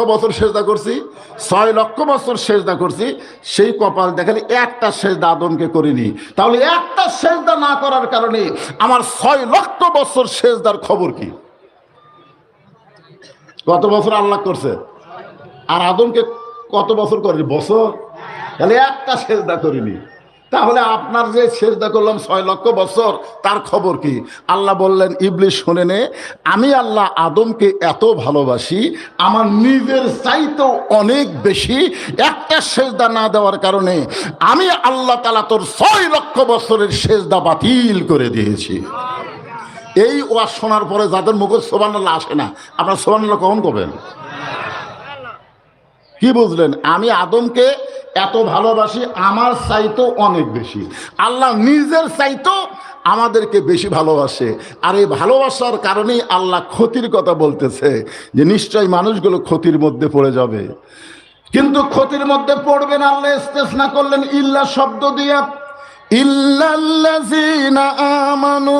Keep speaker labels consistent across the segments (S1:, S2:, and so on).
S1: বছর সেজদা করছি, ছয় লক্ষ বছর সেজদা করছি, সেই কপাল দেখালে একটা সেজদা আদমকে করিনি। তাহলে একটা সেজদা না করার কারণে আমার ছয় লক্ষ বছর সেজদার খবর কি? কত বছর আল্লাহ করছে? আর আদমকে কত বছর করেনি? বছর? তাহলে একটা সেজদা করিনি। তাহলে আপনার যে সেজদা করলাম ছয় লক্ষ বছর, তার খবর কি? আল্লাহ বললেন ইবলিশ শুনে নে, আমি আল্লাহ আদমকে এত ভালোবাসি, আমার নিজের চাইতেও অনেক বেশি, একটা সেজদা না দেওয়ার কারণে আমি আল্লাহ তালা তোর ছয় লক্ষ বছরের সেজদা বাতিল করে দিয়েছি। এই ওয়াজ শোনার পরে যাদের মুখে সোবান্নাল্লাহ আসে না, আপনার সোবান্নাল্লাহ কখন করবেন? কি বুঝলেন? আমি আদমকে এত ভালোবাসি, আমার চাইতো অনেক বেশি। আল্লাহ নিজের চাইতো আমাদেরকে বেশি ভালোবাসে। আর এই ভালোবাসার কারণেই আল্লাহ ক্ষতির কথা বলতেছে যে নিশ্চয় মানুষগুলো ক্ষতির মধ্যে পড়ে যাবে। কিন্তু ক্ষতির মধ্যে পড়বেন আল্লাহ, ইস্তেসনা করলেন, ইল্লা শব্দ দিয়া, ইল্লাল্লাযীনা আমানু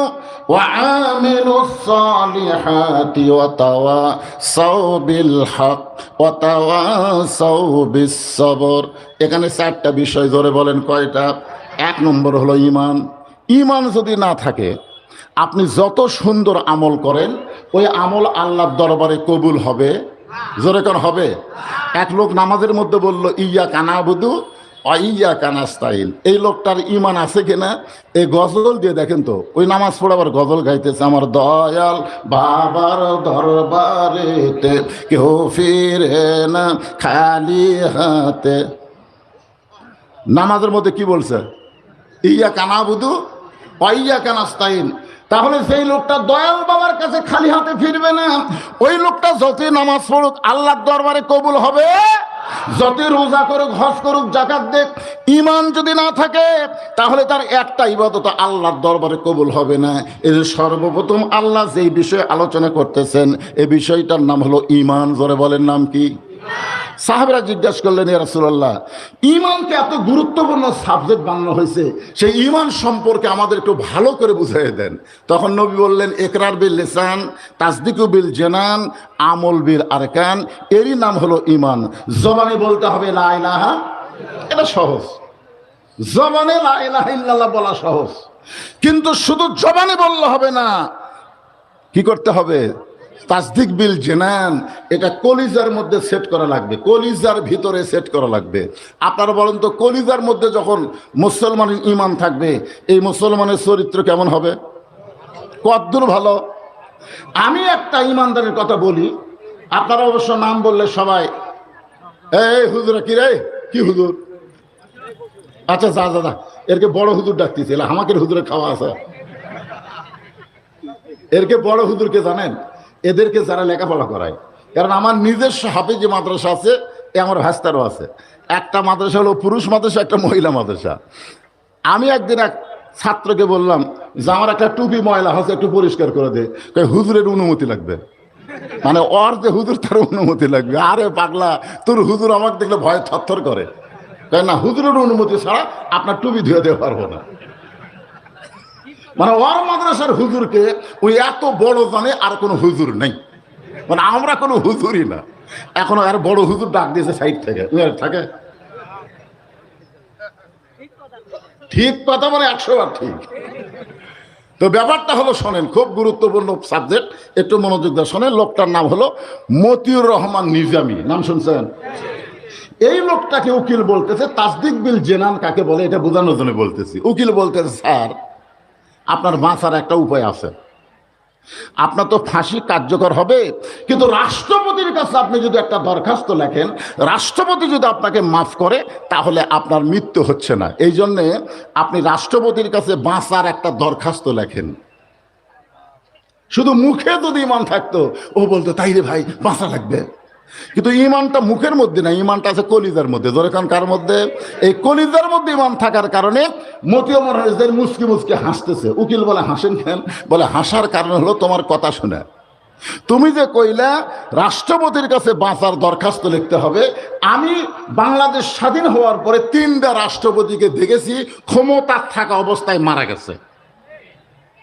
S1: وعاملوا الصالحات وتواصوا بالحق وتواصوا بالصبر এখানে চারটা বিষয় ধরে বলেন কয়টা এক নম্বর হলো ইমান ইমান যদি না থাকে আপনি যত সুন্দর আমল করেন ওই আমল আল্লাহর দরবারে কবুল হবে জোরে কর হবে এক লোক নামাজের মধ্যে বলল ইয়া কানাবুদু অইয়া কানাস্তাইল। এই লোকটার ইমান আছে কিনা? এই গজল দিয়ে দেখেন তো, ওই নামাজ পড়াবার গজল গাইতেছে, আমার দয়াল বাবার দরবারেতে কেউ ফিরে না, খালি হাতে। নামাজের মধ্যে কি বলছে? ইয়া কানা কানাবুদু অইয়া কানাস্তাইন তাহলে সেই লোকটা দয়াল বাবার কাছে খালি হাতে ফিরবে না। ওই লোকটা যতই নামাজ পড়ুক, আল্লাহর দরবারে কবুল হবে। যতই রোজা করুক, হজ করুক জাকাত দেখ ইমান যদি না থাকে, তাহলে তার একটা ইবাদত আল্লাহর দরবারে কবুল হবে না। এর সর্বপ্রথম আল্লাহ যেই বিষয়ে আলোচনা করতেছেন এই বিষয়টার নাম হলো ইমান জোরে বলেন নাম কি? সাহাবেরা জিজ্ঞাসা করলেন, ইয়া রাসূলুল্লাহ ইমানকে এত গুরুত্বপূর্ণ সাবজেক্ট বানানো হয়েছে, সেই ইমান সম্পর্কে আমাদের একটু ভালো করে বুঝিয়ে দেন। তখন নবী বললেন একরার বিল লিসান, তাসদিকু বিল জেনান, আমল বিল আরকান, এরই নাম হলো ইমান জবানে বলতে হবে, লা ইলাহা এটা সহজ। জবানে লা ইলাহা বলা সহজ। কিন্তু শুধু জবানে বললে হবে না, কি করতে হবে? তাসদিক বিল জেনান, এটা কলিজার মধ্যে সেট করা লাগবে, কলিজার ভিতরে সেট করা লাগবে। আপনারা বলেন তো, কলিজার মধ্যে যখন মুসলমানের ইমান থাকবে, এই মুসলমানের চরিত্র কেমন হবে? কদ্দূর ভালো? আমি একটা ইমানদারের কথা বলি, আপনারা অবশ্য নাম বললে সবাই, এই হুজুরা কি রে? কি হুজুর? আচ্ছা যা যা এরকে বড় হুজুর ডাকতেছে আমাকে হুজুরে খাওয়া আছে। এরকে বড় হুজুরকে জানেন? এদেরকে যারা লেখাপড়া করায়। কারণ আমার নিজস্ব হাফিজ যে মাদ্রাসা আছে, এ আমার ভাস্তারও আছে। একটা মাদ্রাসা হলো পুরুষ মাদ্রাসা, একটা মহিলা মাদ্রাসা। আমি একদিন এক ছাত্রকে বললাম যে, আমার একটা টুপি ময়লা হচ্ছে একটু পরিষ্কার করে দে। হুজুরের অনুমতি লাগবে। মানে ওর যে হুজুর, তার অনুমতি লাগবে। আরে পাগলা, তোর হুজুর আমাকে দেখলে ভয় থরথর করে। না, হুজুরের অনুমতি ছাড়া আপনার টুপি ধুয়ে দিতে পারব না। মানে ওর মাদ্রাসার হুজুরকে ওই এত বড় জানে আর কোনো হুজুর নেই। মানে আমরা কোনো হুজুরই না। এখনও আর বড় হুজুর ডাক দিয়েছে সাইড থেকে। থাকে? ঠিক কথা মানে একশো বার ঠিক। তো ব্যাপারটা হলো শোনেন, খুব গুরুত্বপূর্ণ সাবজেক্ট। একটু মনোযোগ দিয়ে শোনেন, লোকটার নাম হলো মতিউর রহমান নিজামি। নাম শুনছেন? এই লোকটাকে উকিল বলতেছে, তাসদিক বিল জেনান কাকে বলে? এটা বোঝানোর জন্য বলতেছি। উকিল বলতেছে, স্যার আপনার বাঁচার একটা উপায় আছে। আপনার তো ফাঁসি কার্যকর হবে, কিন্তু রাষ্ট্রপতির কাছে আপনি যদি একটা দরখাস্ত লেখেন, রাষ্ট্রপতি যদি আপনাকে মাফ করে, তাহলে আপনার মৃত্যু হচ্ছে না। এই জন্যে আপনি রাষ্ট্রপতির কাছে বাঁচার একটা দরখাস্ত লেখেন। শুধু মুখে যদি ইমান থাকতো, ও বলতো, তাই রে ভাই, বাঁচা লাগবে। কিন্তু ইমানটা মুখের মধ্যে না ইমানটা আছে কলিজার মধ্যে। ধরে কারণ কার মধ্যে? এই কলিজার মধ্যে ইমান থাকার কারণে মতিও মনোরঞ্জের মুসকি মুসকি হাসতেছে। উকিল বলে, হাসেন কেন? বলে, হাসার কারণ হলো তোমার কথা শুনে। তুমি যে কইলা, রাষ্ট্রপতির কাছে বাঁচার দরখাস্ত লিখতে হবে, আমি বাংলাদেশ স্বাধীন হওয়ার পরে তিনটা রাষ্ট্রপতিকে দেখেছি ক্ষমতা থাকা অবস্থায় মারা গেছে।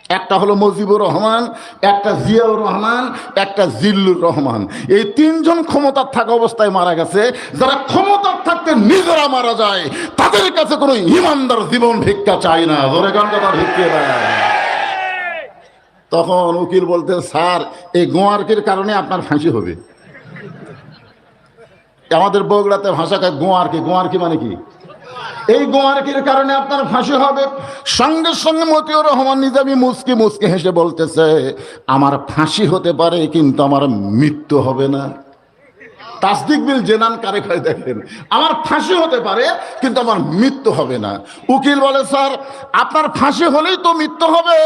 S1: একটা হলো মজিবুর রহমান, একটা জিয়াউর রহমান, একটা জিল্লুর রহমান। এই তিনজন ক্ষমতার থাকা অবস্থায় মারা গেছে। যারা ক্ষমতার থাকতে নিজেরা মারা যায়, তাদের কাছে কোনো ইমানদার জীবন ভিক্ষা চায় না। ধরে গান ভিক্ষে তখন উকিল বলতে স্যার, এই গোয়ার্কের কারণে আপনার ফাঁসি হবে। আমাদের বগুড়াতে ভাষাকায় গোয়ার্কি? গোয়ার্কি মানে কি? এই গোয়ার্কির কারণে আপনার ফাঁসি হবে। সঙ্গে সঙ্গে মতিউর রহমান নিজামী মুসকি মুসকি হেসে বলতেছে, আমার ফাঁসি হতে পারে, কিন্তু আমার মৃত্যু হবে না। তাসদিক বিল জেনান কারে খায় দেখেন, আমার ফাঁসি হতে পারে, কিন্তু আমার মৃত্যু হবে না। উকিল বলে, স্যার, আপনার ফাঁসি হলেই তো মৃত্যু হবে,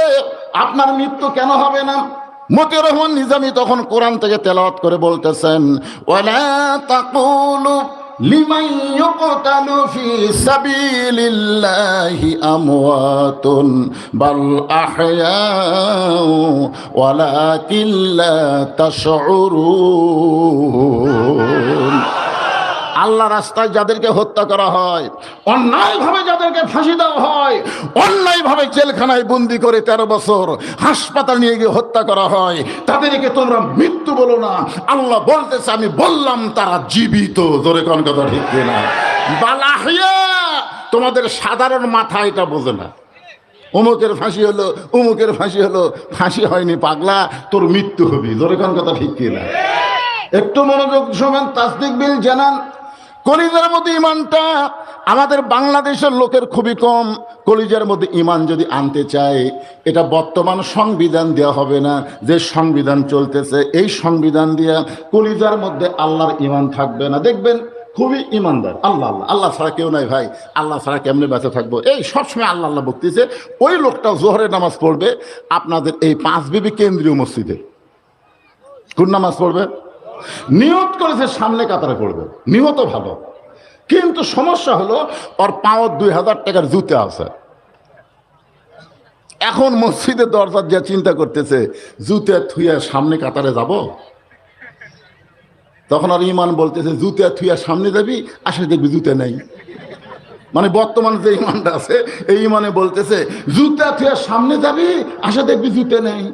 S1: আপনার মৃত্যু কেন হবে না? মতিউর রহমান নিজামী তখন কোরআন থেকে তেলাওয়াত করে বলতেছেন, ওয়ালা তাকুলু লিমান في سبيل الله أموات বাল أحياء ولكن لا তাশউরুন আল্লাহ রাস্তায় যাদেরকে হত্যা করা হয়, অন্যায়ভাবে যাদেরকে ফাঁসি দেওয়া হয়, অন্যায়ভাবে জেলখানায় বন্দি করে তেরো বছর হাসপাতাল নিয়ে গিয়ে হত্যা করা হয়, তাদেরকে তোমরা মৃত্যু বলো না। আল্লাহ বলতেছে, আমি বললাম, তারা জীবিত। জোরে কোন কথা ঠিক না বালাহিয়া তোমাদের সাধারণ মাথা এটা বোঝে না। অমুকের ফাঁসি হলো অমুকের ফাঁসি হলো, ফাঁসি হয়নি পাগলা, তোর মৃত্যু হবি। জোরে কোন কথা ঠিক কিনা? একটু মনোযোগ সমান, তাসদিক বিল জানান। কলিজার মধ্যে ইমানটা আমাদের বাংলাদেশের লোকের খুবই কম। কলিজার মধ্যে ইমান যদি আনতে চায়, এটা বর্তমান সংবিধান দেওয়া হবে না। যে সংবিধান চলতেছে, এই সংবিধান দিয়া কলিজার মধ্যে আল্লাহর ইমান থাকবে না। দেখবেন, খুবই ইমানদার। আল্লাহ আল্লাহ। আল্লাহ ছাড়া কেউ নাই ভাই। আল্লাহ ছাড়া কেমনে বেঁচে থাকব? এই সবসময় আল্লাহ আল্লাহ বকতেছে। ওই লোকটা জোহরের নামাজ পড়বে। আপনাদের এই পাঁচ বিবি কেন্দ্রীয় মসজিদে। কোন নামাজ পড়বে? নিয়ত করেছে সামনে কাতারে পড়বে। নিহত ভালো। কিন্তু সমস্যা হলো, ওর পাওয়ার দুই হাজার টাকার জুতে আছে। এখন মসজিদের দরজার যা চিন্তা করতেছে, জুতে থুইয়া সামনে কাতারে যাব? তখন আর ইমান বলতেছে, জুতে থুইয়া সামনে যাবি, আসলে দেখবি জুতে নেই। মানে বর্তমান যে ইমানটা আছে, এই ইমানে বলতেছে, জুতা থুইয়া সামনে যাবি আসে দেখবি জুতে নেই।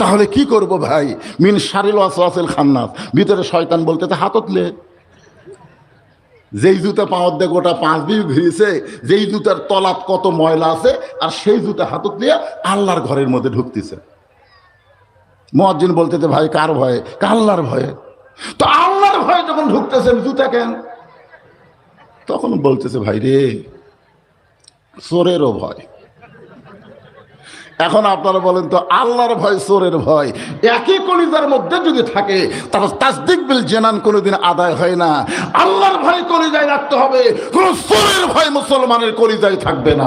S1: তাহলে কি করব ভাই? মিন সারিল ওয়াসওয়াসিল খান্নাস। ভিতরে শয়তান বলতে বলতেছে হাততলে যেই জুতা পাওয়ার দিয়ে গোটা পাঁচ বিঘ ঘিরেছে যেই জুতার তলাত কত ময়লা আছে, আর সেই জুতা হাতত নিয়ে আল্লাহর ঘরের মধ্যে ঢুকতেছে। মহাজিন বলতেছে, ভাই, কার ভয়ে? আল্লাহর ভয়ে? তো আল্লাহর ভয়ে যখন ঢুকতেছেন জুতা কেন? তখন বলতেছে, ভাই রে, চোরেরও ভয়। এখন আপনারা বলেন তো, আল্লাহর ভয়, চোরের ভয়। একই কলিজার মধ্যে যদি থাকে, তাহলে তাসদিক বিল জেনান কোনোদিন আদায় হয় না। আল্লাহর ভয় কলিজায় রাখতে হবে, কোন চোরের ভয় মুসলমানের কলিজায় থাকবে না।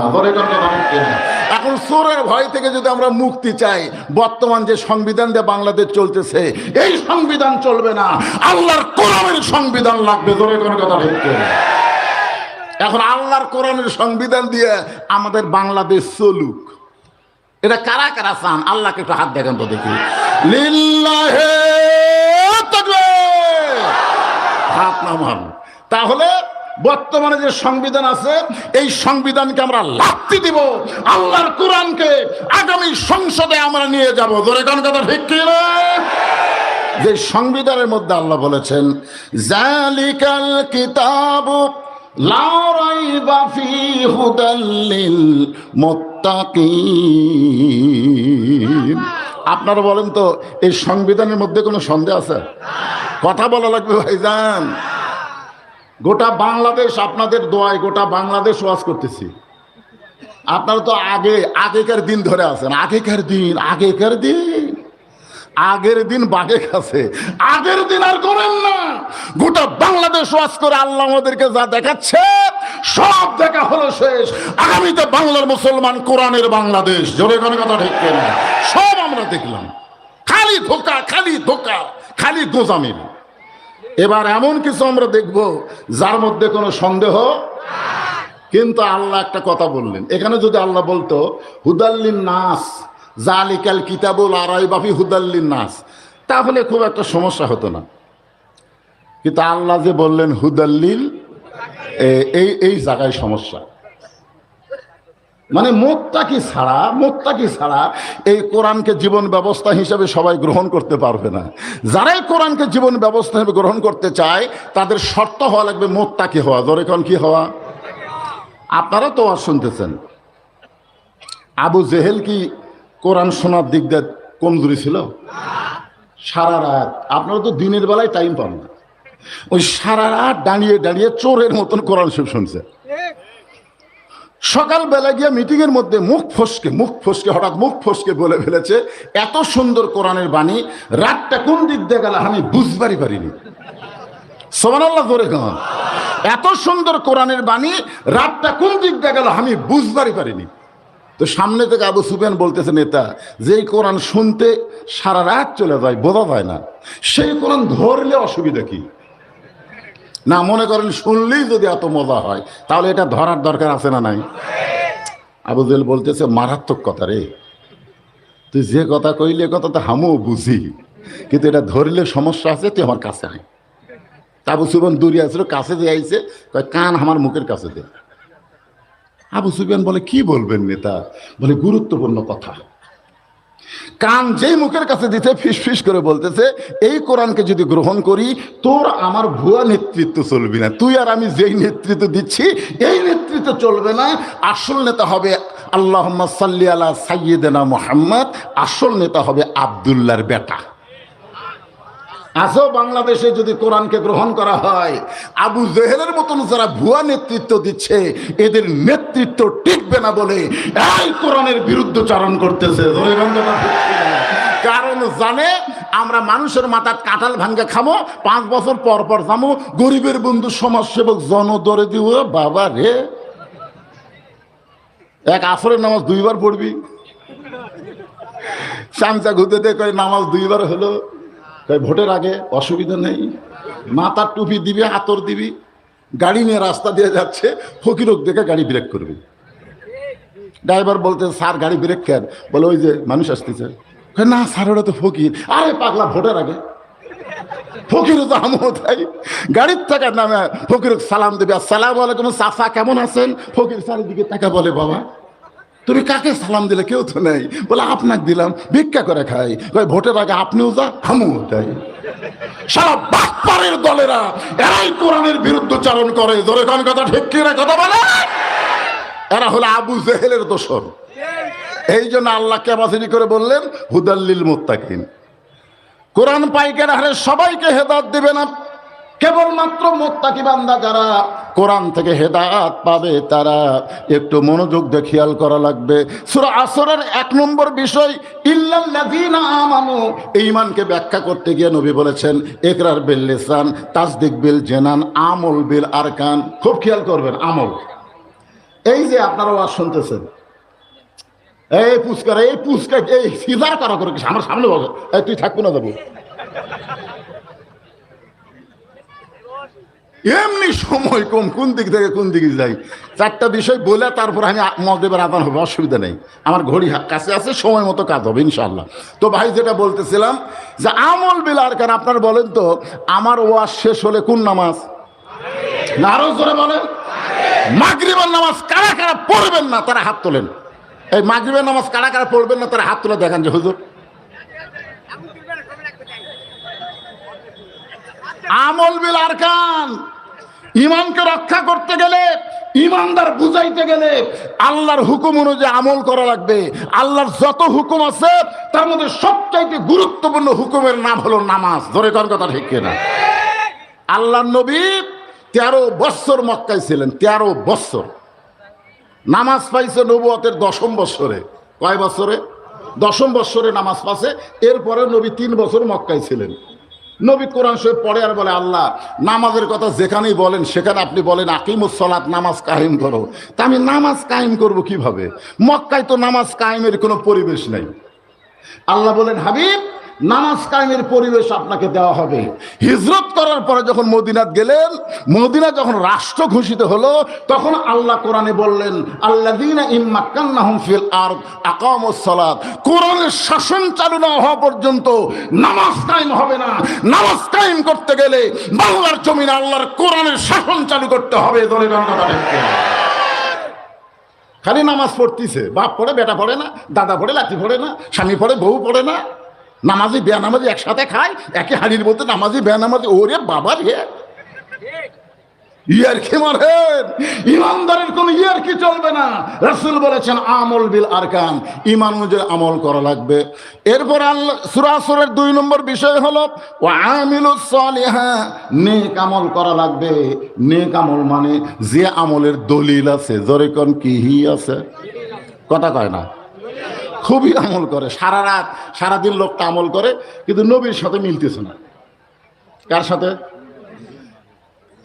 S1: এখন চোরের ভয় থেকে যদি আমরা মুক্তি চাই, বর্তমান যে সংবিধান দিয়ে বাংলাদেশ চলতেছে, এই সংবিধান চলবে না। আল্লাহর কোরআনের সংবিধান লাগবে, ধরে কোন কথা বলছে এখন আল্লাহর কোরআনের সংবিধান দিয়ে আমাদের বাংলাদেশ চলুক। এটা কারা কারা চান? আল্লাহকে একটু হাত দেখেন তো দেখি। হাত নামান। তাহলে বর্তমানে যে সংবিধান আছে, এই সংবিধানকে আমরা লাপ্তি দিব। আল্লাহর কোরআনকে আগামী সংসদে আমরা নিয়ে যাব। ধরে কোন কথা ঠিক যে সংবিধানের মধ্যে আল্লাহ বলেছেন, জালিকাল কিতাবু লা রাইবা ফি হুদাল লিল মুত্তাকিন। আপনারা বলেন তো এই সংবিধানের মধ্যে কোনো সন্দেহ আছে? কথা বলা লাগবে ভাইজান। গোটা বাংলাদেশ আপনাদের দোয়ায় গোটা বাংলাদেশ ওয়াজ করতেছি। আপনারা তো আগে আগেকার দিন ধরে আছেন। আগেকার দিন আগেকার দিন। আগের দিন বাঘে গেছে আগের দিন আর করেন না। গোটা বাংলাদেশ ওয়াজ করে আল্লাহ আমাদেরকে যা দেখাচ্ছে, সব দেখা হলো শেষ। আগামীতে বাংলার মুসলমান, কোরআনের বাংলাদেশ। জোরে কোনো কথা ঠিক না সব আমরা দেখলাম। খালি ধোকা খালি ধোকা, খালি গোজামিল। এবার এমন কিছু আমরা দেখব, যার মধ্যে কোনো সন্দেহ? কিন্তু আল্লাহ একটা কথা বললেন। এখানে যদি আল্লাহ বলতো, হুদাল্লিন নাস জালিকাল কিতাবুল আরাই বাফি হুদাল্লিন নাস তাহলে খুব একটা সমস্যা হতো না। কিন্তু আল্লাহ যে বললেন হুদাল্লিল এই এই জায়গায় সমস্যা। মানে মোত্তাকি ছাড়া মোত্তাকি ছাড়া এই কোরআনকে জীবন ব্যবস্থা হিসেবে সবাই গ্রহণ করতে পারবে না। যারাই কোরআনকে জীবন ব্যবস্থা হিসেবে গ্রহণ করতে চায়, তাদের শর্ত হওয়া লাগবে মোত্তাকি হওয়া। ধরে কোন কি হওয়া? আপনারা তো আর শুনতেছেন। আবু জেহেল কি কোরআন শোনার দিক দিয়ে কমজোরি ছিল? সারা রাত। আপনারা তো দিনের বেলায় টাইম পান না। ওই সারা রাত দাঁড়িয়ে দাঁড়িয়ে চোরের মতন কোরআন শরীফ শুনছে। সকালবেলা গিয়ে মিটিং এর মধ্যে মুখ ফসকে মুখ ফসকে, হঠাৎ মুখ ফসকে বলে ফেলেছে, এত সুন্দর কোরআনের বাণী, রাতটা কোন দিক দিয়ে গেল আমি বুঝবারই পারিনি। সোমানাল্লাহ ধরে কন। এত সুন্দর কোরআনের বাণী, রাতটা কোন দিক দিয়ে গেল আমি বুঝবারই পারিনি। তো সামনে থেকে আবু সুফিয়ান বলতেছে, নেতা, যেই কোরআন শুনতে সারা রাত চলে যায়, বোঝা যায় না। সেই কোরআন ধরলে অসুবিধা কি? না, মনে করেন শুনলেই যদি এত মজা হয়, তাহলে এটা ধরার দরকার আছে না নাই? আবু জেল বলতেছে, মারাত্মক কথা রে। তুই যে কথা কইলে কথা তো হামও বুঝি। কিন্তু এটা ধরলে সমস্যা আছে, তুই আমার কাছে আয়। আবু সুবিয়ান দূরে আসলো, কাছে দিয়ে আইছে কান আমার মুখের কাছে দে। আবু সুবিয়ান বলে, কি বলবেন নেতা? বলে, গুরুত্বপূর্ণ কথা। কান যেই মুখের কাছে দিতে ফিস ফিস করে বলতেছে, এই কোরআনকে যদি গ্রহণ করি, তোর আমার ভুয়া নেতৃত্ব চলবে না। তুই আর আমি যেই নেতৃত্ব দিচ্ছি, এই নেতৃত্ব চলবে না। আসল নেতা হবে আল্লাহ সাল্লি আলা সাইয়েদেনা মোহাম্মদ। আসল নেতা হবে আবদুল্লার বেটা। আজও বাংলাদেশে যদি কোরআনকে গ্রহণ করা হয়, আবু জেহেলের মতন যারা ভুয়া নেতৃত্ব দিচ্ছে, এদের নেতৃত্ব টিকবে না বলে এই কোরআনের করতেছে। বন্ধুরা ঠিক কিনা? কারণ জানে, আমরা মানুষের মাথার কাঁঠাল ভাঙ্গে খামো, পাঁচ বছর পর পর যাব গরিবের বন্ধু, সমাজসেবক জনদরে দিব বাবা রে। এক আসরের নামাজ দুইবার পড়বি। চামচা ঘুরতে কয়, নামাজ দুইবার হলো। তাই ভোটের আগে অসুবিধা নেই। মাথার টুপি দিবি আতর দিবি, গাড়ি নিয়ে রাস্তা দিয়ে যাচ্ছে, ফকিরক দেখে গাড়ি ব্রেক করবি। ড্রাইভার বলতে, স্যার, গাড়ি ব্রেক কেন? বলে, ওই যে মানুষ আসতেছে। না, স্যার ওটা তো ফকির। আরে পাগলা, ভোটের আগে। ফকির তো তাই। গাড়ির থেকে নামে ফকির সালাম দেবে। আসসালাম আলাইকুম, চাচা কেমন আছেন? ফকির চারিদিকে তাকে বলে, বাবা তুমি কাকে সালাম দিলে? কেউ তো নেই। বলে, আপনাকে দিলাম, ভিক্ষা করে খাই। ভোটের আগে আপনিও যা, আমিও তাই সারা বাটপাড়ের দলেরা এরাই কোরআনের বিরুদ্ধচারণ করে। ধরে কোন কথা, ঠিক কিনা কথা বলে? এরা হলো আবু জেহেলের দোষর। এই জন্য আল্লাহ ক্যাপাসিটি করে বললেন হুদাল্লিল মোত্তাকিন। কোরআন পাইকের হারে সবাইকে হেদাত দিবে না। কেবলমাত্র মোত্তাকি বান্দা যারা কোরআন থেকে হেদাত পাবে, তারা একটু মনোযোগ দিয়ে খেয়াল করা লাগবে। সুরা আসরের এক নম্বর বিষয়, ইল্লাল্লাযীনা আমানু এই ইমানকে ব্যাখ্যা করতে গিয়ে নবী বলেছেন একরার বিল লিসান, তাসদিক বিল জেনান, আমল বিল আরকান। খুব খেয়াল করবেন, আমল। এই যে আপনারা ওয়াজ শুনতেছেন, এই পুস্কার এই পুস্কার এই সিজার করা করে আমার সামনে বসো? তুই থাকব না যাব এমনি সময় কম, কোন দিক থেকে কোন দিকে যাই? চারটা বিষয় বলে তারপর আমি মগদেবের আদান হবে, অসুবিধা নেই। আমার ঘড়ি কাছে আছে, সময় মতো কাজ হবে ইনশাল্লাহ তো ভাই, যেটা বলতেছিলাম যে আমল বিলার কেন আপনার বলেন তো, আমার ওয়াজ শেষ হলে কোন নামাজ? না, আরও জোরে বলেন। মাগরিবের নামাজ কারা কারা পড়বেন না, তারা হাত তোলেন। এই মাগরিবের নামাজ কারা কারা পড়বেন না, তারা হাত তুলে দেখান যে হুজুর। আমল বিল আরকান। ইমানকে রক্ষা করতে গেলে ইমানদার বুঝাইতে গেলে আল্লাহর হুকুম অনুযায়ী আমল করা লাগবে। আল্লাহর যত হুকুম আছে, তার মধ্যে সবচাইতে গুরুত্বপূর্ণ হুকুমের নাম হলো নামাজ। ধরে কোন কথা ঠিক কিনা? আল্লাহ নবী তেরো বৎসর মক্কায় ছিলেন, তেরো বৎসর। নামাজ পাইছে নবুয়তের দশম বৎসরে। কয় বছরে দশম বৎসরে নামাজ পাশে এরপরে নবী তিন বছর মক্কায় ছিলেন। নবী কোরআন শরীফ পড়ে আর বলে, আল্লাহ, নামাজের কথা যেখানেই বলেন, সেখানে আপনি বলেন আকিমুসলাত নামাজ কায়েম করো। তা আমি নামাজ কায়েম করব কীভাবে? মক্কায় তো নামাজ কায়েমের কোনো পরিবেশ নেই। আল্লাহ বলেন, হাবিব নামাজ কায়েমের পরিবেশ আপনাকে দেওয়া হবে। হিজরত করার পরে যখন মদিনাত গেলেন, মদিনা যখন রাষ্ট্র ঘোষিত হলো, তখন আল্লাহ কোরআনে বললেন, আল্লাযীনা ইম্মাক্কান্নাহুম ফিল আরদ আকামুস সালাত। কোরআনের শাসন চালু না হওয়া পর্যন্ত নামাজ কায়েম হবে না। নামাজ কায়েম করতে গেলে বাংলার জমিনে আল্লাহর কোরআনের শাসন চালু করতে হবে কথা খালি নামাজ পড়তিছে, বাপ পড়ে, বেটা পড়ে না, দাদা পড়ে লাঠি পড়ে না, স্বামী পড়ে, বউ পড়ে না। নামাজি বেয়া নামাজি একসাথে খায় একে হাড়ির মধ্যে নামাজি বেয়া নামাজি ওরে বাবা রে। ইয়ার কি মারেন? কোন কি চলবে না? বলেছেন, আমল বিল ইমান আমল করা লাগবে। এরপর দুই নম্বর বিষয় হলো ও করা লাগবে। মানে যে আমলের দলিল আছে, জোরে কিহি আছে? কথা কয় না। খুবই আমল করে, সারা রাত, সারাদিন লোকটা আমল করে, কিন্তু নবীর সাথে মিলতেছে না। কার সাথে?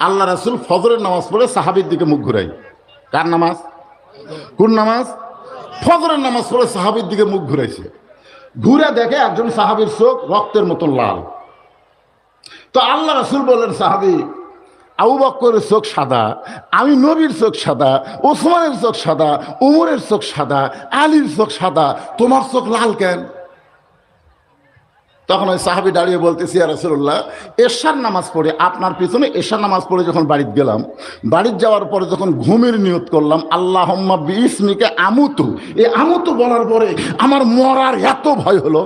S1: আল্লাহ রাসুল ফজরের নামাজ পড়ে সাহাবির দিকে মুখ ঘুরাই কার নামাজ? কোন নামাজ? ফজরের নামাজ পড়ে সাহাবির দিকে মুখ ঘুরাইছে। ঘুরে দেখে একজন সাহাবির চোখ রক্তের মতো লাল। তো আল্লাহ রাসুল বললেন, সাহাবি আবু চোখ সাদা, আমি নবীর চোখ সাদা, ওসমানের চোখ সাদা, উমরের চোখ সাদা, আলীর চোখ সাদা, তোমার চোখ লাল কেন? তখন ওই সাহাবি দাঁড়িয়ে বলতেছি রাসুল্লাহ এশার নামাজ পড়ে আপনার পিছনে এশার নামাজ পড়ে যখন বাড়িতে গেলাম, বাড়িতে যাওয়ার পরে যখন ঘুমের নিয়ত করলাম আল্লাহ বিসমিকে আমুতু। এই আমুতু বলার পরে আমার মরার এত ভয় হলো।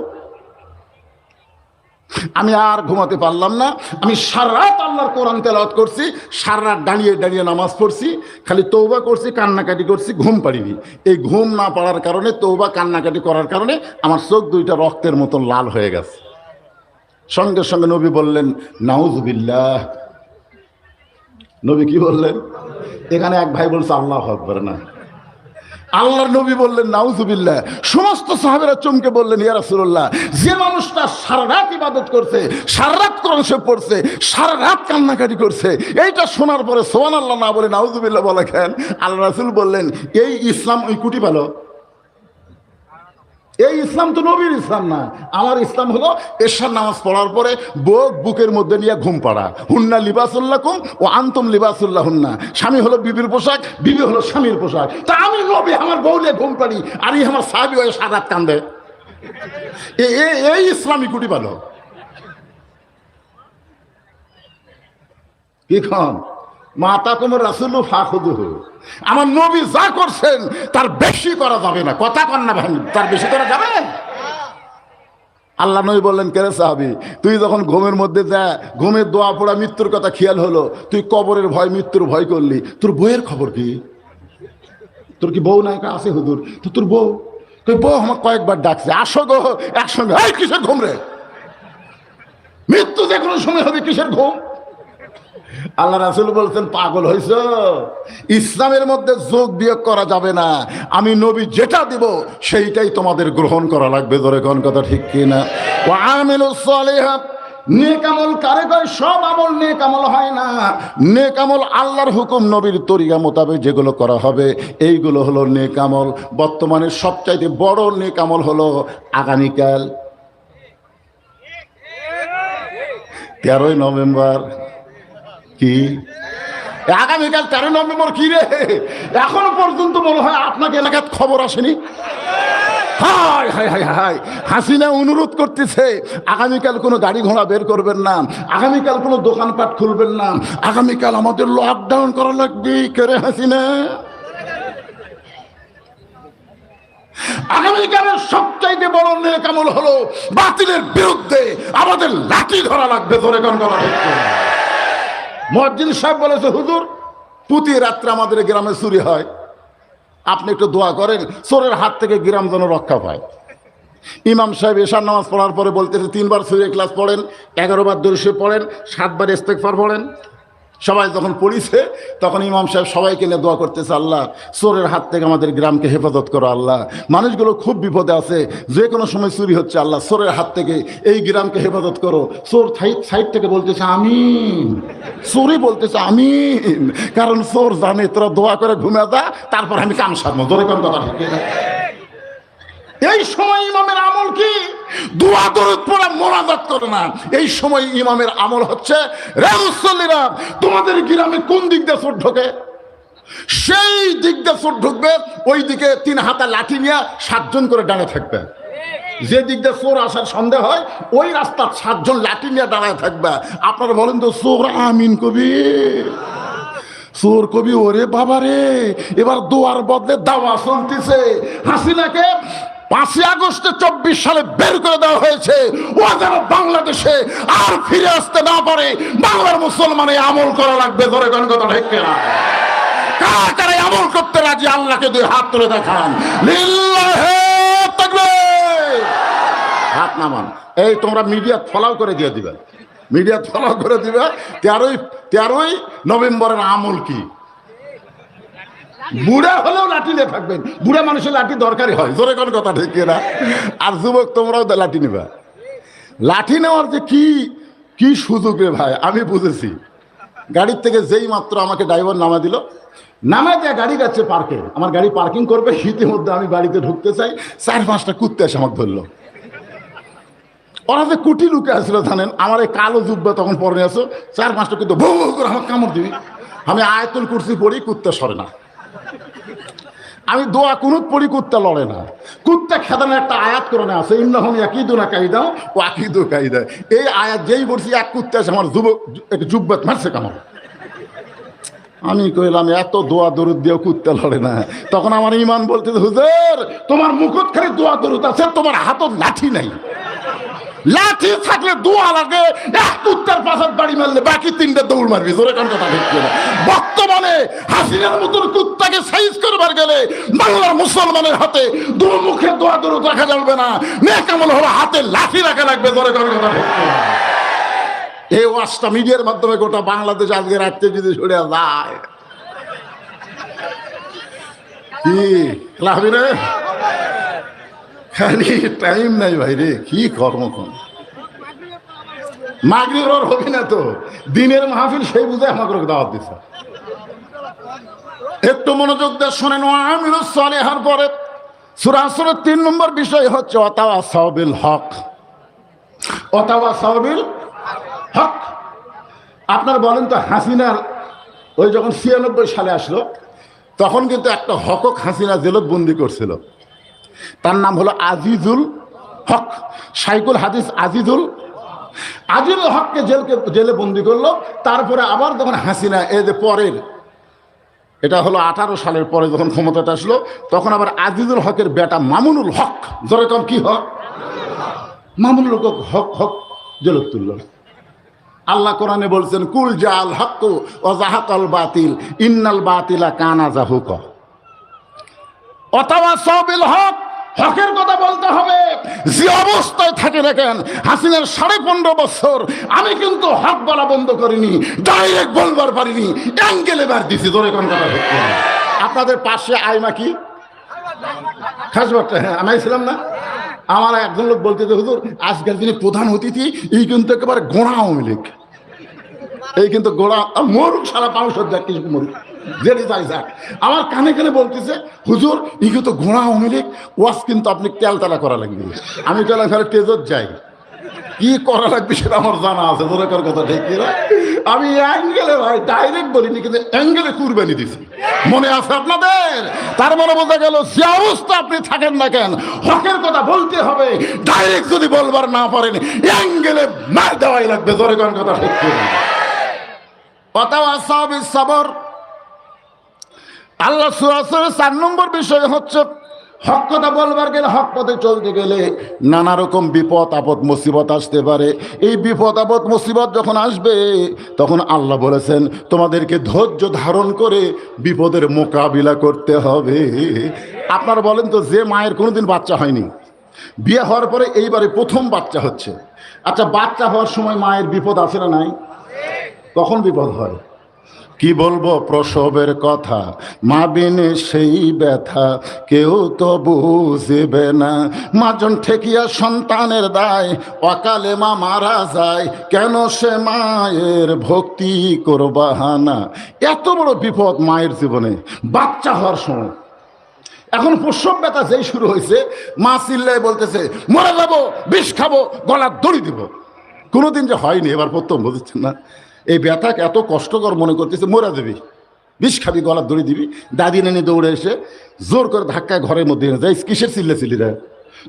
S1: আমি আর ঘুমাতে পারলাম না। আমি সারা রাত আল্লাহর কোরআন তেলাওয়াত করছি, সারা দাঁড়িয়ে দাঁড়িয়ে নামাজ পড়ছি, খালি তৌবা করছি, কান্নাকাটি করছি, ঘুম পারিনি এই ঘুম না পাড়ার কারণে তৌবা কান্নাকাটি করার কারণে আমার চোখ দুইটা রক্তের মতন লাল হয়ে গেছে। সঙ্গে সঙ্গে নবী বললেন নাউজুবিল্লাহ নবী কি বললেন? এখানে এক ভাই বলছে, আল্লাহ আকবর, না। আল্লাহর নবী বললেন, নাউজুবিল্লাহ। সমস্ত সাহাবেরা চমকে বললেন, ইয়া রাসূলুল্লাহ, যে মানুষটা সারা রাত ইবাদত করছে, সারা রাত কোরআন শরীফ পড়ছে, সারা রাত কান্নাকাটি করছে, এইটা শোনার পরে সুবহানাল্লাহ না বলে নাউজুবিল্লাহ বলে কেন? আল্লাহ রাসূল বললেন, এই ইসলাম ওই কুটি পেল এই ইসলাম তো নবীর ইসলাম না। আমার ইসলাম হলো এশার নামাজ পড়ার পরে বোক বুকের মধ্যে নিয়ে ঘুম পাড়া। হুন্না লিবাসুল্লাহ কুম ও আন্তম লিবাসুল্লাহ হুন্না স্বামী হলো বিবির পোশাক, বিবি হলো স্বামীর পোশাক। তা আমি নবী, আমার বউ নিয়ে ঘুম পাড়ি, আর এই আমার সাহাবি হয়ে সারাত কান্দে। এই ইসলামী কুটি পালো কি খান? মাতা কুমার রাসুল্লু ফাঁকুদুহু আমার নবী যা করছেন, তার বেশি করা যাবে না। কথা কন না ভাই, তার বেশি করা যাবে? আল্লাহ নবী বললেন কেরে সাহাবি, তুই যখন ঘুমের মধ্যে যা, ঘুমের দোয়া পড়া মৃত্যুর কথা খেয়াল হলো, তুই কবরের ভয়, মৃত্যুর ভয় করলি। তোর বউয়ের খবর কি? তোর কি বউ নায়িকা আছে হুদুর তো তোর বউ? তুই বউ আমার কয়েকবার ডাকছে, আসো গো, একসঙ্গে কিসের ঘুম রে? মৃত্যু যে কোনো সময় হবে, কিসের ঘুম? আল্লাহ রাসুল বলছেন, পাগল হয়েছ ইসলামের মধ্যে যোগ বিয়োগ করা যাবে না। আমি নবী যেটা দিব, সেইটাই তোমাদের গ্রহণ করা লাগবে। ধরে কোন কথা ঠিক কিনা? কারে কয়? সব আমল হয় না। আল্লাহর হুকুম মোতাবেক যেগুলো করা হবে, এইগুলো হলো নেক আমল। বর্তমানে সবচাইতে বড় নেক আমল হলো আগামীকাল। তেরোই নভেম্বর। কি? আগামীকাল তেরো নভেম্বর কি রে? এখনও পর্যন্ত মনে হয় আপনাকে এলাকার খবর আসেনি। হাই হাই হাসিনা অনুরোধ করতেছে, আগামীকাল কোনো গাড়ি ঘোড়া বের করবেন না, আগামীকাল কোনো দোকানপাট খুলবেন না, আগামীকাল আমাদের লকডাউন করা লাগবে কেরে হাসিনা? আগামীকালের সবচাইতে বড় নেক আমল হলো বাতিলের বিরুদ্ধে আমাদের লাঠি ধরা লাগবে, ধরে করে। মসজিদ সাহেব বলেছে, হুজুর, প্রতি রাত্রে আমাদের গ্রামে চুরি হয়। আপনি একটু দোয়া করেন, চোরের হাত থেকে গ্রাম যেন রক্ষা পায়। ইমাম সাহেব এশার নামাজ পড়ার পরে বলতেছে, তিনবার সুরে ক্লাস পড়েন, এগারোবার দর্শে পড়েন, সাতবার ইস্তেকফার পড়েন। সবাই যখন পড়িছে, তখন ইমাম সাহেব সবাইকে নিয়ে দোয়া করতেছে, আল্লাহ, চোরের হাত থেকে আমাদের গ্রামকে হেফাজত করো, আল্লাহ। মানুষগুলো খুব বিপদে আছে, যে কোনো সময় চুরি হচ্ছে, আল্লাহ, চোরের হাত থেকে এই গ্রামকে হেফাজত করো। চোর সাইড থেকে বলতেছে, আমিন। চোরই বলতেছে, আমিন। কারণ চোর জানে, তোরা দোয়া করে ঘুমে যা, তারপর আমি কাম সারবো। জোরে কোন কথা? এই সময় ইমামের আমল কি? দোয়া দরদ পড়া মোনাজাত করে না। এই সময় ইমামের আমল হচ্ছে রে মুসল্লিরা, তোমাদের গ্রামে কোন দিক দিয়ে চোর ঢোকে? সেই দিক দিয়ে চোর ঢুকবে, ওই দিকে তিন হাতা লাঠি নিয়ে সাতজন করে ডানে থাকবে। যে দিক দিয়ে চোর আসার সন্দেহ হয়, ওই রাস্তার সাতজন লাঠি নিয়ে দাঁড়ায় থাকবে। আপনারা বলেন তো, চোর আমিন কবি চোর কবি, ওরে বাবা রে এবার দোয়ার বদলে দাওয়া চলতেছে। হাসিনাকে পাঁচই আগস্টে চব্বিশ সালে বের করে দেওয়া হয়েছে। ও যেন বাংলাদেশে আর ফিরে আসতে না পারে, বাংলার মুসলমানে আমল করা লাগবে, ধরে কথা ঠিক না আমল করতে রাজি? হাত তুলে। হাত নামান। এই তোমরা মিডিয়া করে দিয়ে দিবে। মিডিয়া করে দিবে। তেরোই তেরোই নভেম্বরের আমল কি? বুড়া হলেও লাঠি নিয়ে থাকবেন। বুড়া মানুষের লাঠি দরকারই হয়। জোরে কোন কথা ঠিক না আর যুবক, তোমরাও লাঠি নিবা। লাঠি নেওয়ার যে কি কি সুযোগ রে ভাই? আমি বুঝেছি। গাড়ির থেকে যেই মাত্র আমাকে ড্রাইভার নামা দিল, নামা দিয়ে গাড়ি যাচ্ছে পার্কে। আমার গাড়ি পার্কিং করবে, ইতিমধ্যে আমি বাড়িতে ঢুকতে চাই। চার পাঁচটা কুত্তে এসে আমাকে ধরলো। ওরা যে কুটি লুকে আসলো, জানেন? আমার এই কালো জুব্বা তখন পরে আসো। চার পাঁচটা কিন্তু ভৌ করে আমার কামড় দিবি। আমি আয়তুল কুর্সি পড়ি, কুত্তে সরে না। আমি দোয়া কুনুত পড়ি, কুত্তা লড়ে না। কুত্তা খেদানো একটা আয়াত করে না আছে, ইন্নাহম একই দোনা কাইদা ও একই দো কাইদা এই আয়াত যেই বলছি, এক কুত্তা আছে আমার যুবক এক জুব্বাত মারছে কামড়। আমি কইলাম, এত দোয়া দরুদ দিয়েও কুত্তা লড়ে না। তখন আমার ইমান বলতে হুজুর, তোমার মুখত খালি দোয়া দরুদ আছে, তোমার হাতত লাঠি নাই। লাঠি থাকলে দোয়া লাগে এক কুত্তার পাশার বাড়ি মারলে বাকি তিনটে দৌড় মারবি, জোরে কোন কথা ঠিক না বর্তমানে হাসিনার মতন কুত্তাকে সাইজ করবার গেলে বাংলার মুসলমানের হাতে দু মুখে দোয়া দরুদ রাখা যাবে না। নেকামল হলো হাতে লাঠি রাখা লাগবে, জোরে কোন কথা ঠিক এই ওয়াজটা মিডিয়ার মাধ্যমে গোটা বাংলাদেশ আজকে রাত্রে যদি সরে যায়। কি? লাভি রে খালি টাইম নাই ভাই রে, কি কর্ম কোন মাগরির ওর হবি না তো, দিনের মাহফিল সেই বুঝে আমাকে দাওয়াত দিছে। একটু মনোযোগ দিয়ে শোনেন আমির সালেহার পরে সুরাসুরের তিন নম্বর বিষয় হচ্ছে অতাওয়া সাহবিল হক। অতাওয়া সাহবিল হক। আপনার বলেন তো, হাসিনার ওই যখন ছিয়ানব্বই সালে আসলো, তখন কিন্তু একটা হকক হাসিনা জেলত বন্দি করছিল। তার নাম হলো আজিজুল হক। সাইকুল হাদিস আজিজুল। আজিজুল হককে জেলকে, জেলে বন্দি করল, তারপরে আবার যখন হাসিনা, এই যে পরের, এটা হলো আঠারো সালের পরে যখন ক্ষমতাটা আসলো, তখন আবার আজিজুল হকের বেটা মামুনুল হক। যেরকম কি হক? মামুনুল হক হক হক জেলত তুলল। আল্লাহ কোরআনে বলছেন, কুল জাল হক ও জাহাকাল বাতিল, ইন্নাল বাতিলা কানা জাহুক। অথবা সবিল হক হকের কথা বলতে হবে। যে অবস্থায় থাকে দেখেন, হাসিনার সাড়ে পনেরো বছর আমি কিন্তু হক বলা বন্ধ করিনি ডাইরেক্ট বলবার পারিনি অ্যাঙ্গেলে বার দিছি ধরে কোন কথা আপনাদের পাশে আইমা কি খাসবারটা হ্যাঁ আমি ছিলাম না? আমার একজন লোক বলতে হুজুর, আজকের দিনে প্রধান অতিথি, এই কিন্তু একেবারে গোড়া আওয়ামী এই কিন্তু গোড়া মরুক সারা পাঁচশো যাক কিছু মরুক আমার কানে কানে বলতেছে, হুজুর ই কিন্তু ঘোড়া লীগ ওয়াশ কিন্তু আপনি তেলতালা করা লাগবে। আমি তেজত যাই। কি করা লাগবে সেটা আমার জানা আছে, দরকার কথা ঠিক? আমি অ্যাঙ্গেলে ভাই, ডাইরেক্ট বলিনি, কিন্তু অ্যাঙ্গেলে কুরবানি দিছি। মনে আছে আপনাদের? তার মানে গেল, যে অবস্থা আপনি থাকেন না কেন, হকের কথা বলতে হবে। ডাইরেক্ট যদি বলবার না পারেন, অ্যাঙ্গেলে মার দেওয়াই লাগবে, দরকার কথা ঠিক? কথা আসাবি সবর আল্লাহ সুরাসের চার নম্বর বিষয় হচ্ছে, হক কথা বলবার গেলে হক পথে চলতে গেলে নানা রকম বিপদ, আপদ, মুসিবত আসতে পারে। এই বিপদ, আপদ, মুসিবত যখন আসবে, তখন আল্লাহ বলেছেন, তোমাদেরকে ধৈর্য ধারণ করে বিপদের মোকাবিলা করতে হবে। আপনারা বলেন তো, যে মায়ের কোনোদিন বাচ্চা হয়নি, বিয়ে হওয়ার পরে এইবারে প্রথম বাচ্চা হচ্ছে। আচ্ছা বাচ্চা হওয়ার সময় মায়ের বিপদ আছে না নাই? কখন বিপদ হয়? কি বলব প্রসবের কথা? মা বিনে সেই ব্যথা, কেউ তো বুঝবে না। মাজন ঠেকিয়া সন্তানের দায়, অকালে মা মারা যায়, কেন সে মায়ের ভক্তি করবাহানা এত বড় বিপদ মায়ের জীবনে, বাচ্চা হওয়ার সময়। এখন প্রসব ব্যথা যেই শুরু হয়েছে, মা চিল্লায় বলতেছে, মরে যাব, বিষ খাব, গলার দড়ি দিব। কোনোদিন যে হয়নি, এবার প্রথম বুঝছেন না? এই ব্যথাকে এত কষ্টকর মনে করতেছে, মরে দেবি বিষ খাবি, গলার দড়ি দিবি। দাদি নানি দৌড়ে এসে জোর করে ধাক্কায় ঘরের মধ্যে এনে যায় কিসের চিল্লে চিল্লিরা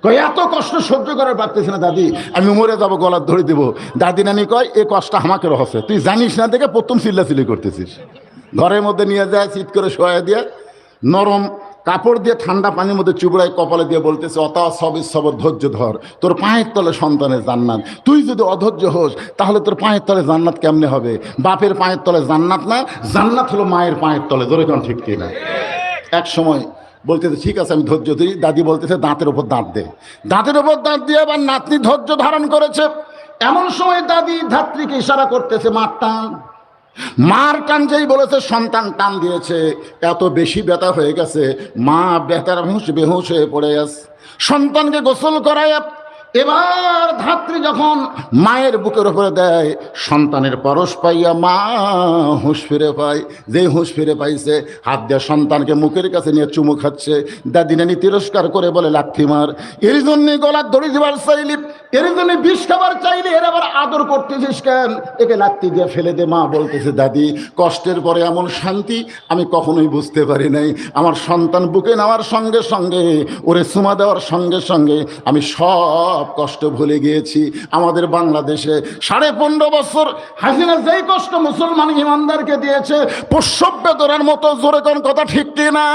S1: কয়, এত কষ্ট সহ্য করার পারতেছে না দাদি, আমি মরে যাব, গলার ধরে দেবো। দাদি নানি কয়, এ কষ্ট আমাকে রহস্য, তুই জানিস না দেখে প্রথম চিল্লা চিল্লি করতেছিস। ঘরের মধ্যে নিয়ে যায় শীত করে শোয়া দিয়ে, নরম কাপড় দিয়ে ঠান্ডা পানির মধ্যে চুবড়ায় কপালে দিয়ে বলতেছে, অত সবের সবর ধৈর্য ধর। তোর পায়ের তলে সন্তানের জান্নাত। তুই যদি অধৈর্য হোস, তাহলে তোর পায়ের তলে জান্নাত কেমনে হবে? বাপের পায়ের তলে জান্নাত না, জান্নাত হলো মায়ের পায়ের তলে। ধরে কোন ঠিক কিনা? এক সময় বলতেছে, ঠিক আছে, আমি ধৈর্য দিই দাদি বলতেছে, দাঁতের ওপর দাঁত দে। দাঁতের ওপর দাঁত দিয়ে আবার নাতনি ধৈর্য ধারণ করেছে। এমন সময় দাদি ধাত্রীকে ইশারা করতেছে মার টান। মার টান যেই বলেছে, সন্তান টান দিয়েছে। এত বেশি ব্যথা হয়ে গেছে, মা ব্যথার হুঁশ বেহুশ হয়ে পড়ে গেছে। সন্তানকে গোসল করায় এবার ধাত্রী যখন মায়ের বুকের উপরে দেয়, সন্তানের পরশ পাইয়া মা হুঁশ ফিরে পায়। যেই হুঁশ ফিরে পাইছে, হাত দিয়ে সন্তানকে মুখের কাছে নিয়ে চুমু খাচ্ছে। দাদি নানি তিরস্কার করে বলে লাথি মার। এর জন্যে গলার দড়ি দিবার চাইলি, এর জন্য বিষ খাবার চাইলে, এর আবার আদর করতেছিস কেন? একে লাত্তি দিয়ে ফেলে দে, মা বলতেছে, দাদি, কষ্টের পরে এমন শান্তি আমি কখনোই বুঝতে পারি নাই। আমার সন্তান বুকে নেওয়ার সঙ্গে সঙ্গে, ওরে সুমা দেওয়ার সঙ্গে সঙ্গে আমি সব কষ্ট ভুলে গিয়েছি। আমাদের বাংলাদেশে সাড়ে পনেরো বছর হাসিনা যেই কষ্ট মুসলমান ইমানদারকে দিয়েছে পোষ্যব্য ধরার মতো জোরে কোন কথা ঠিক কিনা?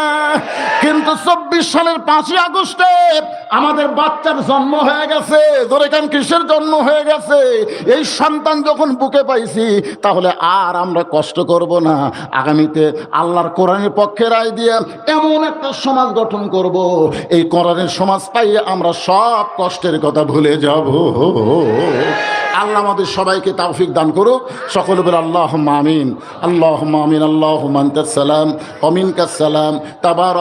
S1: কিন্তু চব্বিশ সালের পাঁচই আগস্টে আমাদের বাচ্চার জন্ম হয়ে গেছে। জোরে কান কিসের জন্ম হয়ে গেছে? এই সন্তান যখন বুকে পাইছি, তাহলে আর আমরা কষ্ট করব না। আগামীতে আল্লাহর কোরআনের পক্ষে রায় দিয়ে এমন একটা সমাজ গঠন করব। এই কোরআনের সমাজ পাইয়ে আমরা সব কষ্টের কথা ভুলে যাব। আল্লাহ আমাদের সবাইকে তাওফিক দান করো সকল বলে আল্লাহ আমিন। আল্লাহ আমিন আল্লাহ সালাম। অমিন সালাম। তাবার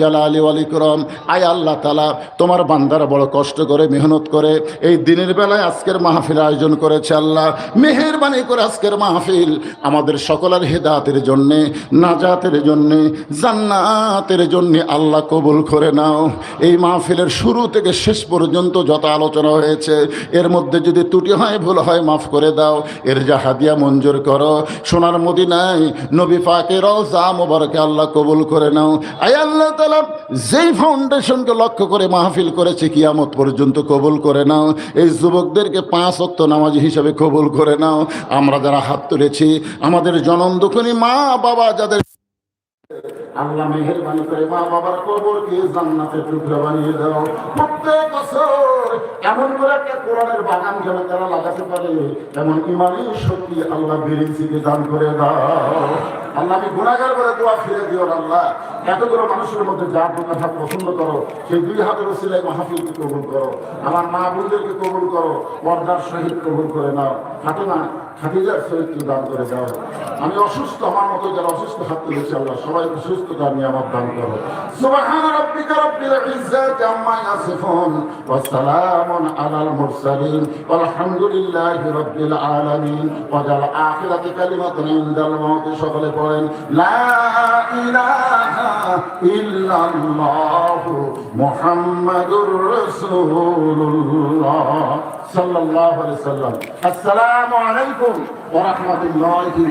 S1: জালালি ওয়ালিকরম আয় আল্লাহ তালা তোমার বান্দারা বড় কষ্ট করে, মেহনত করে, এই দিনের বেলায় আজকের মাহফিল আয়োজন করেছে আল্লাহ। মেহেরবানি করে আজকের মাহফিল আমাদের সকলের হেদাতের জন্যে, নাজাতের জন্যে, জান্নাতের জন্যে আল্লাহ কবুল করে নাও। এই মাহফিলের শুরু থেকে শেষ পর্যন্ত যত আলোচনা হয়েছে, এর মধ্যে যদি ত্রুটি হয়, ভুল হয়, মাফ করে দাও। এর জাহাদিয়া মঞ্জুর করো। সোনার মদিনায় নবী পাকের রওজা মোবারকে আল্লাহ কবুল করে নাও। আয় আল্লাহ তালা যেই ফাউন্ডেশনকে লক্ষ্য করে মাহফিল করেছে, কিয়ামত পর্যন্ত কবুল করে নাও। এই যুবকদেরকে পাঁচ অক্ত নামাজ হিসাবে কবুল করে নাও। আমরা যারা হাত তুলেছি, আমাদের জনম দুঃখনী মা বাবা যাদের আল্লাহ মেহেরবানি করে মা বাবার কবরকে জান্নাতে টুকরা বানিয়ে দাও। প্রত্যেক বছর এমন করে একটা কোরআনের বাগান যেন তারা লাগাতে পারে এমন ইমানি শক্তি আল্লাহ বেরিয়েছিকে দান করে দাও। আল্লাহ, আমি গুণাগার করে দোয়া ফিরে দিও আল্লাহ। এতগুলো মানুষের মধ্যে যা পছন্দ করো, সেই দুই হাতের ওসিলায় মাহফিলকে কবুল করো। আমার মা বোনদেরকে কবুল করো, পর্দার সহিত কবুল করে নাও। সহিত দান করে দাও। আমি অসুস্থ, আমার মতো যারা অসুস্থ হাত তুলেছে আল্লাহ, সবাইকে সুস্থতা নিয়ে আমার দান করো। আম্মা ইয়াসিফুন ওয়া সালামুন আলাল মুরসালিন। ওয়ালহামদুলিল্লাহি রাব্বিল আলামিন। ওয়াজাল আখিরাতি কালিমাতুন ইনদাল মাউত সকলে পড়েন, লা ইলাহা ইল্লাল্লাহ মুহাম্মাদুর রাসূলুল্লাহ সাল্লাল্লাহু আলাইহি সাল্লাম আসসালামু আলাইকুম ওয়া রাহমাতুল্লাহি।